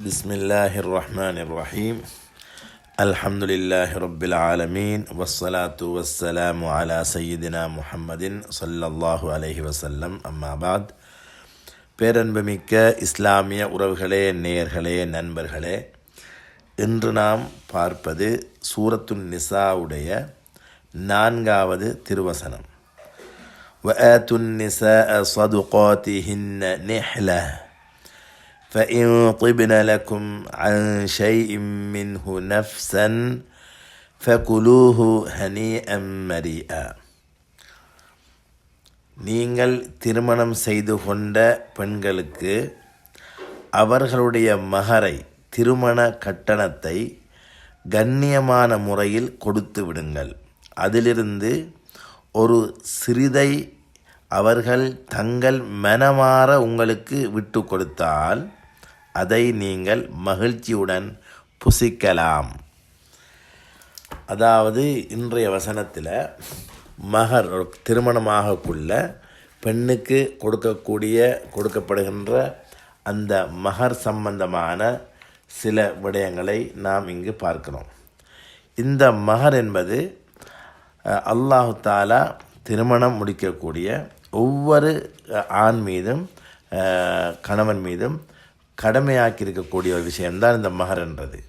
بسم الله الرحمن الرحيم الحمد لله رب العالمين والصلاة والسلام على سيدنا محمد صلى الله عليه وسلم أما بعد பேரன்புமிக்க இஸ்லாமிய உறவுகளே நேயர்களே நண்பர்களே இன்று நாம் பார்ப்பது சூரத்துன் நிசாவுடைய நான்காவது திருவசனம் وآتوا النساء صدقاتهن نحلة فإن طبن لكم عن شيء منه نفسا فكلوه هنيئا مريئا நீங்கள் திருமணம் செய்து கொண்ட பெண்களுக்கு அவர்களுடைய மகரை திருமண கட்டணத்தை கண்ணியமான முறையில் கொடுத்து விடுங்கள் அதிலிருந்து ஒரு சிறிதை அவர்கள் தங்கள் மனமாற உங்களுக்கு விட்டு கொடுத்தால் அதை நீங்கள் மகிழ்ச்சியுடன் புசிக்கலாம். அதாவது இன்றைய வசனத்தில் மகர் திருமணமாகக்குள்ள பெண்ணுக்கு கொடுக்கக்கூடிய கொடுக்கப்படுகின்ற அந்த மகர் சம்பந்தமான சில விடயங்களை நாம் இங்கு பார்க்கிறோம். இந்த மகர் என்பது அல்லாஹு தாலா திருமணம் முடிக்கக்கூடிய ஒவ்வொரு ஆண் மீதும் கணவன் மீதும் கடமையாக்கி இருக்கக்கூடிய ஒரு விஷயம்தான் இந்த மகர்ன்றது.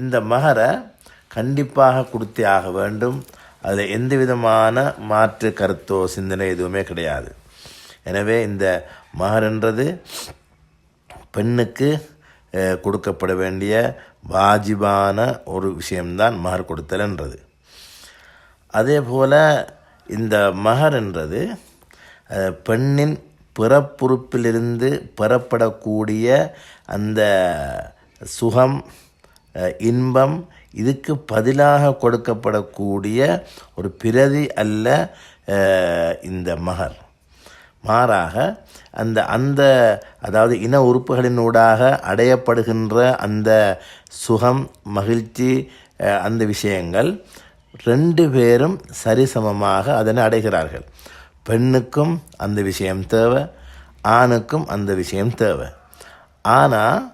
இந்த மகரை கண்டிப்பாக கொடுத்தே ஆக வேண்டும். அதில் எந்த விதமான மாற்று கருத்தோ சிந்தனை எதுவுமே கிடையாது. எனவே இந்த மகர் என்றது பெண்ணுக்கு கொடுக்கப்பட வேண்டிய வாஜிபான ஒரு விஷயம்தான் மகர் கொடுத்தல் என்றது அதே போல் இந்த மகர் என்றது பெண்ணின் பிறப்புறுப்பிலிருந்து பெறப்படக்கூடிய அந்த சுகம் இன்பம் இதுக்கு பதிலாக கொடுக்கப்படக்கூடிய ஒரு பிரதி அல்ல இந்த மகர். மாறாக அந்த அந்த அதாவது இன உறுப்புகளினூடாக அடையப்படுகின்ற அந்த சுகம் மகிழ்ச்சி அந்த விஷயங்கள் ரெண்டு பேரும் சரிசமமாக அதனை அடைகிறார்கள். பெண்ணுக்கும் அந்த விஷயம் தேவை ஆணுக்கும் அந்த விஷயம் தேவை. ஆனால்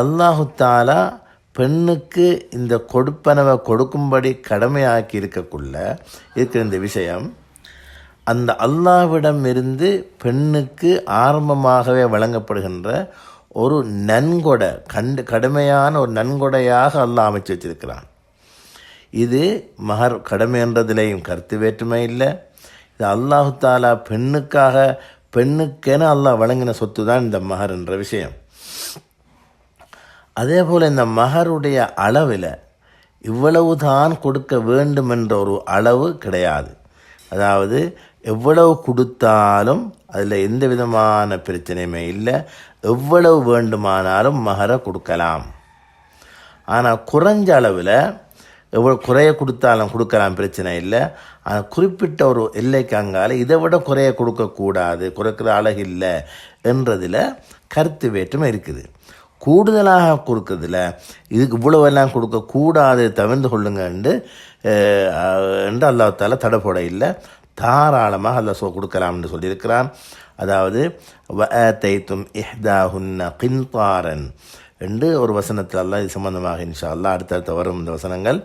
அல்லாஹு தாலா பெண்ணுக்கு இந்த கொடுப்பனவை கொடுக்கும்படி கடமையாக்கி இருக்கக்குள்ள இருக்கிற இந்த விஷயம் அந்த அல்லாவிடம் இருந்து பெண்ணுக்கு ஆரம்பமாகவே வழங்கப்படுகின்ற ஒரு நன்கொடை கண்டு கடுமையான ஒரு நன்கொடையாக அல்லாஹ் அமைச்சு வச்சிருக்கிறான். இது மகர் கடமைன்றதிலேயும் கருத்து வேற்றுமை இல்லை. இது அல்லாஹு தாலா பெண்ணுக்காக பெண்ணுக்கென அல்லாஹ் வழங்கின சொத்து தான் இந்த மகர் என்ற விஷயம். அதே போல் இந்த மகருடைய அளவில் இவ்வளவு தான் கொடுக்க வேண்டும் என்ற ஒரு அளவு கிடையாது. அதாவது எவ்வளவு கொடுத்தாலும் அதில் எந்த விதமான பிரச்சனையுமே இல்லை. எவ்வளவு வேண்டுமானாலும் மகரை கொடுக்கலாம். ஆனால் குறைஞ்ச அளவில் எவ்வளோ குறைய கொடுத்தாலும் கொடுக்கலாம் பிரச்சனை இல்லை. ஆனால் குறிப்பிட்ட ஒரு எல்லைக்கு அங்கால இதை விட குறைய கொடுக்கக்கூடாது குறைக்கிற அழகு இல்லை என்றதில் கருத்து வேற்றுமை இருக்குது. கூடுதலாக கொடுக்கறதில் இதுக்கு இவ்வளவெல்லாம் கொடுக்கக்கூடாது தவிர்ந்து கொள்ளுங்க என்று அஹ், தடை போட இல்லை. தாராளமாக அல்ல சொ கொடுக்கலாம்னு சொல்லியிருக்கிறான். அதாவது வ தைத்தும் இஹ்தாஹுன்ன கின்பாரன் என்று ஒரு வசனத்தில் அல்ல இது சம்பந்தமாக இன்ஷா அல்லா அடுத்தடுத்த வரும் இந்த வசனங்கள்.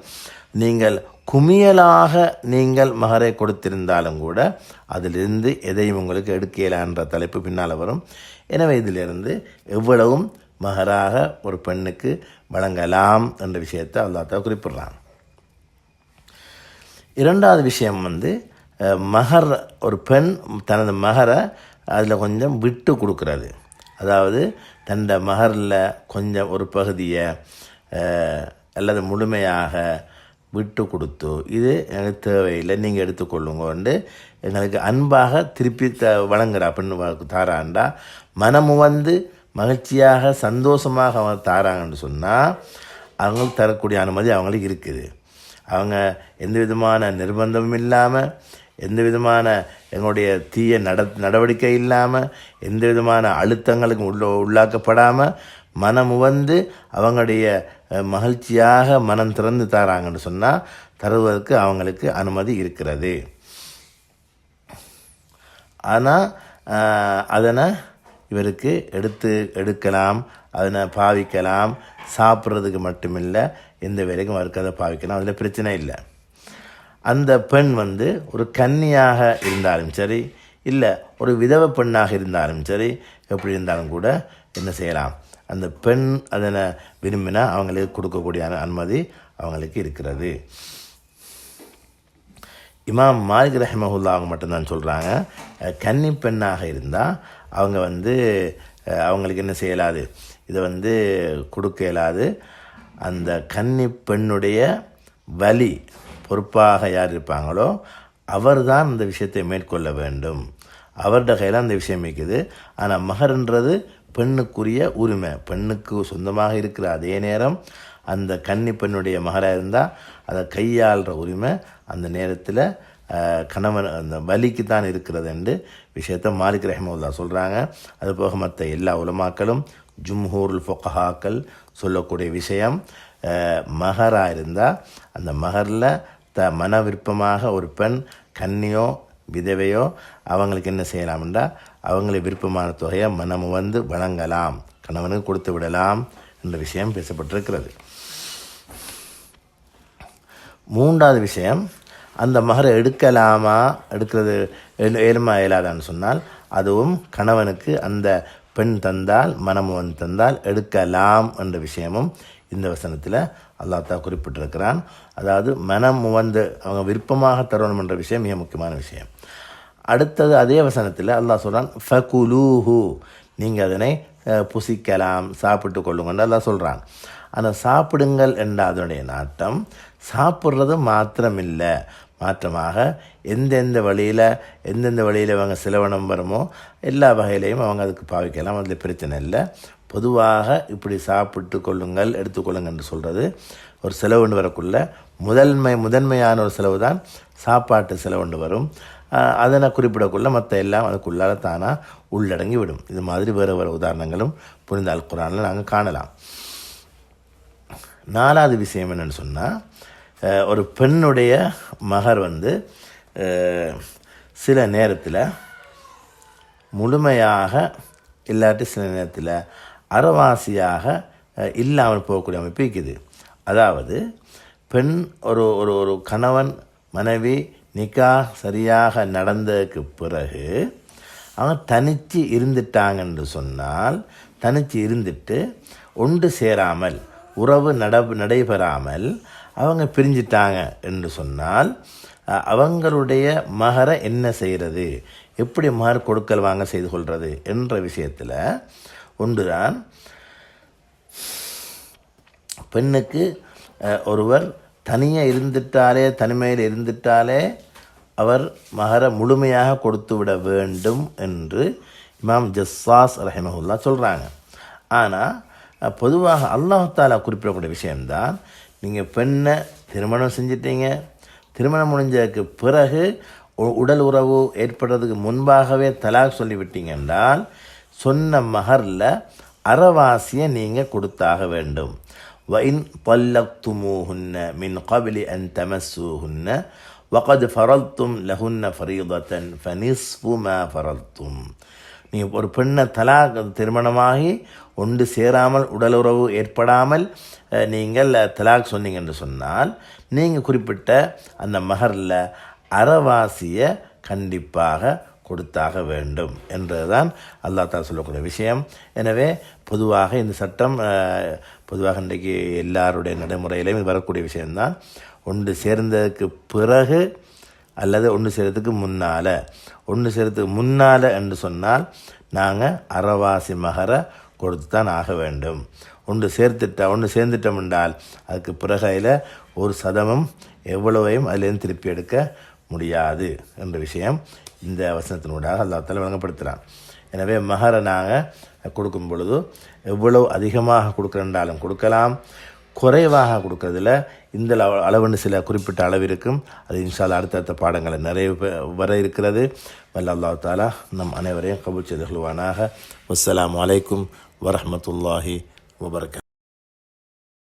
நீங்கள் குமியலாக நீங்கள் மகரை கொடுத்திருந்தாலும் கூட அதிலிருந்து எதையும் உங்களுக்கு எடுக்கல என்ற தலைப்பு பின்னால் வரும். எனவே இதிலிருந்து எவ்வளவும் மகராக ஒரு பெண்ணுக்கு வழங்கலாம் என்ற விஷயத்தை அல்லாஹ் குறிப்பிடுறான். இரண்டாவது விஷயம் வந்து மகர் ஒரு பெண் தனது மகரை அதில் கொஞ்சம் விட்டு கொடுக்குறது. அதாவது தன்னுடைய மகரில் கொஞ்சம் ஒரு பகுதியை அல்லது முழுமையாக விட்டு கொடுத்து இது எனக்கு தேவையில்லை நீங்கள் எடுத்துக்கொள்ளுங்கன்ட்டு எங்களுக்கு அன்பாக திருப்பி த வழங்குறா அப்படின்னு தாராண்டா. மனமு வந்து மகிழ்ச்சியாக சந்தோஷமாக அவங்க தாராங்கன்னு சொன்னால் அவங்களுக்கு தரக்கூடிய அனுமதி அவங்களுக்கு இருக்குது. அவங்க எந்த விதமான நிர்பந்தமும் இல்லாமல் எந்த விதமான எங்களுடைய தீய நட நடவடிக்கை இல்லாமல் எந்த விதமான அழுத்தங்களுக்கும் உள்ள உள்ளாக்கப்படாமல் மனம் வந்து அவங்களுடைய மகிழ்ச்சியாக மனம் திறந்து தராங்கன்னு சொன்னால் தருவதற்கு அவங்களுக்கு அனுமதி இருக்கிறது. ஆனால் அதனை இவருக்கு எடுத்து எடுக்கலாம் அதனை பாவிக்கலாம் சாப்பிட்றதுக்கு மட்டுமில்லை எந்த வேலைக்கும் அவருக்கு அதை பாவிக்கலாம் அதில் பிரச்சனை இல்லை. அந்த பெண் வந்து ஒரு கன்னியாக இருந்தாலும் சரி இல்லை ஒரு விதவ பெண்ணாக இருந்தாலும் சரி எப்படி இருந்தாலும் கூட என்ன செய்யலாம்? அந்த பெண் அதனை விரும்பினா அவங்களுக்கு கொடுக்கக்கூடிய அனுமதி அவங்களுக்கு இருக்கிறது. இமாம் மாலிக் ரஹமஹுல்லா அவங்க மட்டும்தான் சொல்கிறாங்க கன்னி பெண்ணாக இருந்தால் அவங்க வந்து அஹ், அவங்களுக்கு என்ன செய்யலாது? இதை வந்து கொடுக்க இயலாது. அந்த கன்னி பெண்ணுடைய வலி பொறுப்பாக யார் இருப்பாங்களோ அவர்தான் அந்த விஷயத்தை மேற்கொள்ள வேண்டும். அவர்கிட்ட கையில் அந்த விஷயம் இருக்குது. ஆனால் மகர்ன்றது பெண்ணுக்குரிய உரிமை. பெண்ணுக்கு சொந்தமாக இருக்கிற அதே நேரம் அந்த கன்னி பெண்ணுடைய மகராக இருந்தால் அதை கையாளுற உரிமை அந்த நேரத்தில் கணவன் அந்த வலிக்கு தான் இருக்கிறது என்று விஷயத்தை மாலிக் ரஹமுல்லா சொல்கிறாங்க அது போக மற்ற எல்லா உலமாக்களும் ஜும்ஹூருல் ஃபொக்கஹாக்கள் சொல்லக்கூடிய விஷயம் மகராக இருந்தால் அந்த மகரில் த மன விருப்பமாக ஒரு பெண் கன்னியோ விதவையோ அவங்களுக்கு என்ன செய்யலாம்ன்றா அவங்களுக்கு விருப்பமான தொகையை மனம் வந்து வழங்கலாம் கணவனுக்கு கொடுத்து விடலாம் என்ற விஷயம் பேசப்பட்டிருக்கிறது. மூன்றாவது விஷயம் அந்த மகரை எடுக்கலாமா எடுக்கிறது ஏழுமா இயலாதான்னு சொன்னால் அதுவும் கணவனுக்கு அந்த பெண் தந்தால் மனம் வந்து தந்தால் எடுக்கலாம் என்ற விஷயமும் இந்த வசனத்தில் அல்லாத்தா குறிப்பிட்டிருக்கிறான். அதாவது மனம் வந்து அவங்க விருப்பமாக தரணும் என்ற விஷயம் மிக முக்கியமான விஷயம். அடுத்தது அதே வசனத்தில் அல்லாஹ் சொல்கிறான் ஃபகுலூஹு. நீங்கள் அதனை புசிக்கலாம் சாப்பிட்டு கொள்ளுங்கன்னு அல்லாஹ் சொல்கிறான் ஆனால் சாப்பிடுங்கள் என்ற அதனுடைய நாட்டம் சாப்பிட்றது மாத்திரமில்லை. மாற்றமாக எந்தெந்த வழியில் எந்தெந்த வழியில் அவங்க சிலவனம் வருமோ எல்லா வகையிலையும் அவங்க அதுக்கு பாவிக்கலாம் அதில் பிரச்சனை இல்லை. பொதுவாக இப்படி சாப்பிட்டு கொள்ளுங்கள் எடுத்துக்கொள்ளுங்கள் என்று சொல்கிறது ஒரு செலவுண்டு வரக்குள்ள முதன்மை முதன்மையான ஒரு செலவு தான் சாப்பாட்டு செலவுண்டு வரும். அதனை குறிப்பிடக்குள்ள மற்ற எல்லாம் அதுக்குள்ளால் தானாக உள்ளடங்கி விடும். இது மாதிரி வேறு வேறு உதாரணங்களும் புரிந்த அல் குரானில் நாங்கள் காணலாம். நாலாவது விஷயம் என்னென்னு சொன்னால் ஒரு பெண்ணுடைய மகர் வந்து சில நேரத்தில் முழுமையாக இல்லாட்டி சில நேரத்தில் அறவாசியாக இல்லாமல் போகக்கூடிய அமைப்பு இருக்குது. அதாவது பெண் ஒரு ஒரு ஒரு கணவன் மனைவி நிக்கா சரியாக நடந்ததுக்கு பிறகு அவங்க தனித்து இருந்துட்டாங்கன்னு சொன்னால் தனித்து இருந்துட்டு ஒன்று சேராமல் உறவு நட நடைபெறாமல் அவங்க பிரிஞ்சிட்டாங்க என்று சொன்னால் அவங்களுடைய மகரை என்ன செய்கிறது? எப்படி மகர் கொடுக்கல் வாங்க செய்து கொள்வது என்ற விஷயத்தில் ஒன்றுதான். பெண்ணுக்கு ஒருவர் தனியாக இருந்துட்டாலே தனிமையில் இருந்துட்டாலே அவர் மகர முழுமையாக கொடுத்து விட வேண்டும் என்று இமாம் ஜஸ்ஸாஸ் ரஹிமஹுல்லா சொல்கிறாங்க ஆனால் பொதுவாக அல்லாஹ் தாலா குறிப்பிடக்கூடிய விஷயம்தான் நீங்கள் பெண்ணை திருமணம் செஞ்சிட்டீங்க திருமணம் முடிஞ்சதுக்கு பிறகு உடல் உறவு ஏற்படுறதுக்கு முன்பாகவே தலாக் சொல்லிவிட்டீங்க என்றால் சொன்ன மகரில் அறவாசியை நீங்கள் கொடுத்தாக வேண்டும் وإن طلقتموهن من قبل أن تمسوهن وقد فرضتم لهن فريضة فنصف ما فرضتم நீங்கள் ஒரு பெண்ணை தலாக் திருமணமாகி ஒன்று சேராமல் உடலுறவு ஏற்படாமல் அஹ், நீங்கள் தலாக் சொன்னீங்க என்று சொன்னால் நீங்கள் குறிப்பிட்ட அந்த மகரில் அறவாசியை கண்டிப்பாக கொடுத்தாக வேண்டும் என்றதுதான் அல்லாஹ் தான் சொல்லக்கூடிய விஷயம். எனவே பொதுவாக இந்த சட்டம் பொதுவாக இன்றைக்கு எல்லாருடைய நடைமுறையிலையும் வரக்கூடிய விஷயம்தான். ஒன்று சேர்ந்ததுக்கு பிறகு அல்லது ஒன்று சேர்றதுக்கு முன்னால். ஒன்று சேர்றதுக்கு முன்னால் என்று சொன்னால் நாங்கள் அறவாசி மகர கொடுத்து தான் ஆக வேண்டும். ஒன்று சேர்த்துட்டா ஒன்று சேர்ந்துட்டோம் என்றால் அதுக்கு பிறகு அதில் ஒரு சதமும் எவ்வளவையும் அதிலேருந்து திருப்பி எடுக்க முடியாது என்ற விஷயம் இந்த வசனத்தினூடாக அல்லாத்தால் வழங்கப்படுத்துகிறான் எனவே மகரை நாங்கள் கொடுக்கும் பொழுது எவ்வளவு அதிகமாக கொடுக்குறேன்றாலும் கொடுக்கலாம். குறைவாக கொடுக்கறதுல இந்த அளவுன்னு சில குறிப்பிட்ட அளவு இருக்கும். அது இன்ஷால் அடுத்தடுத்த பாடங்களை நிறைய வர இருக்கிறது. வல்ல அல்லாஹ் தாலா நம் அனைவரையும் கபூல் செய்து கொள்வானாக. வஸ்ஸலாமு அலைக்கும் வரஹ்மத்துல்லாஹி வபரகாத்.